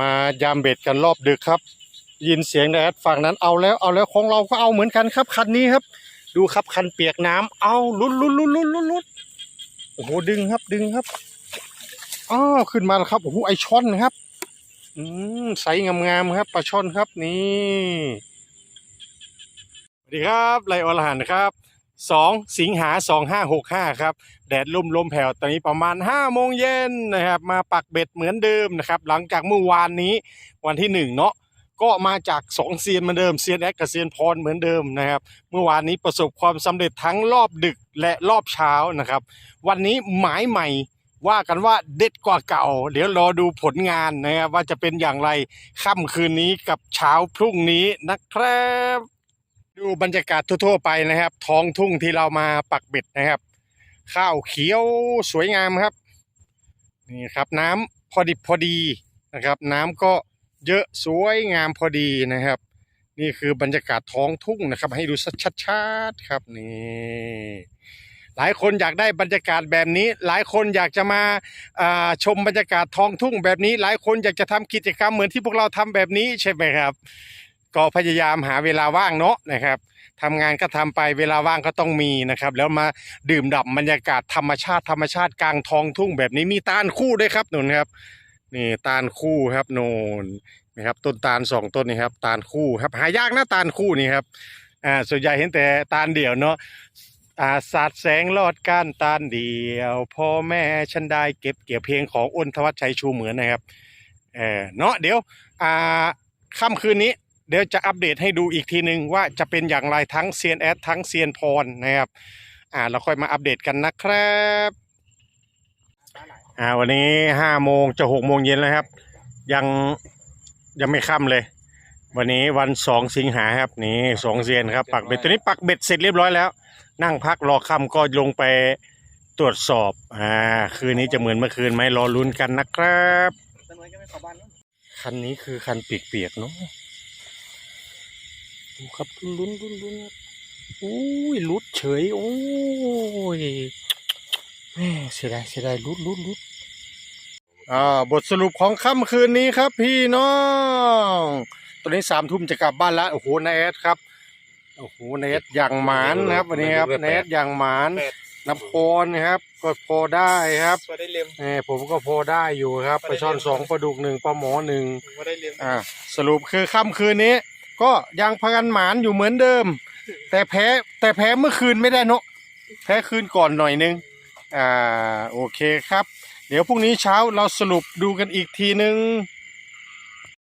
มายามเบ็ดกันรอบดึกครับ ยินเสียงแดดฝั่งนั้นเอาแล้วเอาแล้วของเราก็เอาเหมือนกันครับคันนี้ครับ ดูครับคันเปียกน้ำเอาลุ้นลุ้นลุ้นลุ้นลุ้นลุ้นโอ้โหดึงครับดึงครับอ้าวขึ้นมาแล้วครับโอ้โหไอช่อนครับ อืมใสงามๆครับปลาช่อนครับนี่สวัสดีครับไลออลหันครับ สองสิงหาสองห้าหกห้าครับ แดดลุ่มลมแผ่วตอนนี้ประมาณ 5 โมงเย็นนะครับ มาปักเบ็ดเหมือนเดิมนะครับ หลังจากเมื่อวานนี้วันที่หนึ่งเนาะก็มาจากสองเซียนเหมือนเดิม เซียนแอคกับเซียนพรเหมือนเดิมนะครับ เมื่อวานนี้ประสบความสำเร็จทั้งรอบดึกและรอบเช้านะครับ วันนี้หมายใหม่ว่ากันว่าเด็ดกว่าเก่า เดี๋ยวรอดูผลงานนะครับว่าจะเป็นอย่างไรค่ำคืนนี้กับเช้าพรุ่งนี้นะครับ ดูบรรยากาศทั่วๆไปนะครับ ท้องทุ่งที่เรามาปักเบ็ดนะครับ ข้าวเขียวสวยงามครับนี่ครับน้ำพอดิบพอดีนะครับ น้ำก็เยอะสวยงามพอดีนะครับ นี่คือบรรยากาศท้องทุ่งนะครับ ให้ดูชัดๆครับนี่หลายคนอยากได้บรรยากาศแบบนี้ หลายคนอยากจะมาาชมบรรยากาศท้องทุ่งแบบนี้ หลายคนอยากจะทำกิจกรรมเหมือนที่พวกเราทำแบบนี้ใช่ไหมครับ ก็พยายามหาเวลาว่างเนาะนะครับทำงานก็ทำไปเวลาว่างก็ต้องมีนะครับ แล้วมาดื่มด่ำบรรยากาศธรรมชาติธรรมชาติกลางท้องทุ่งแบบนี้มีตาลคู่ด้วยครับนนครับนี่ตาลคู่ครับโนนนะครับต้นตาลสองต้นนี่ครับตาลคู่ครับหายากนะตาลคู่นี่ครับอ่าส่วนใหญ่เห็นแต่ตาลเดี่ยวเนาะอ่าสาดแสงลอดก้านตาลเดียวพ่อแม่ฉันได้เก็บเกี่ยวเพลงของอ้นทวัชชัยชูเหมือนนะครับเออเนาะเดี๋ยวอ่าค่ำคืนนี้ เดี๋ยวจะอัปเดตให้ดูอีกทีหนึ่งว่าจะเป็นอย่างไรทั้งเซียนแอดทั้งเซียนพรนะครับ อ่าเราค่อยมาอัปเดตกันนะครับอ่าวันนี้ห้าโมงจะหกโมงเย็นแล้วครับ ยังยังไม่ค่ำเลย วันนี้วันสองสิงหาครับนี่สองเซียนครับปักเบ็ดตัวนี้ปักเบ็ดเสร็จเรียบร้อยแล้ว นั่งพักรอค่ำก็ลงไปตรวจสอบอ่าคืนนี้จะเหมือนเมื่อคืนไหมรอลุ้นกันนะครับคันนี้คือคันเปียกๆเนาะ ดูครับลุ้นลุ้นลุ้นครับอุ้ยลุดเฉย โอ้ยแม่เสียดายเสียดายลุดลุดลุดอ่าบทสรุปของค่ำคืนนี้ครับ พี่น้อง ตอนนี้สามทุ่มจะกลับบ้านแล้วโอ้โหนายแอดครับ โอ้โหนายแอดอย่างหมานนะครับวันนี้ครับนายแอดอย่างหมานแปดนภพรนะครับ ก็พอได้ครับว่าได้เล็มเออผมก็พอได้อยู่ครับปลาช่อนสองปลาดุกหนึ่งปลาหมอหนึ่งว่าได้เล็มอ่าสรุปคือค่ำคืนนี้ ก็ยังพากันหมานอยู่เหมือนเดิม แต่แพ้แต่แพ้เมื่อคืนไม่ได้เนาะแพ้คืนก่อนหน่อยนึงอ่าโอเคครับ เดี๋ยวพรุ่งนี้เช้าเราสรุปดูกันอีกทีนึง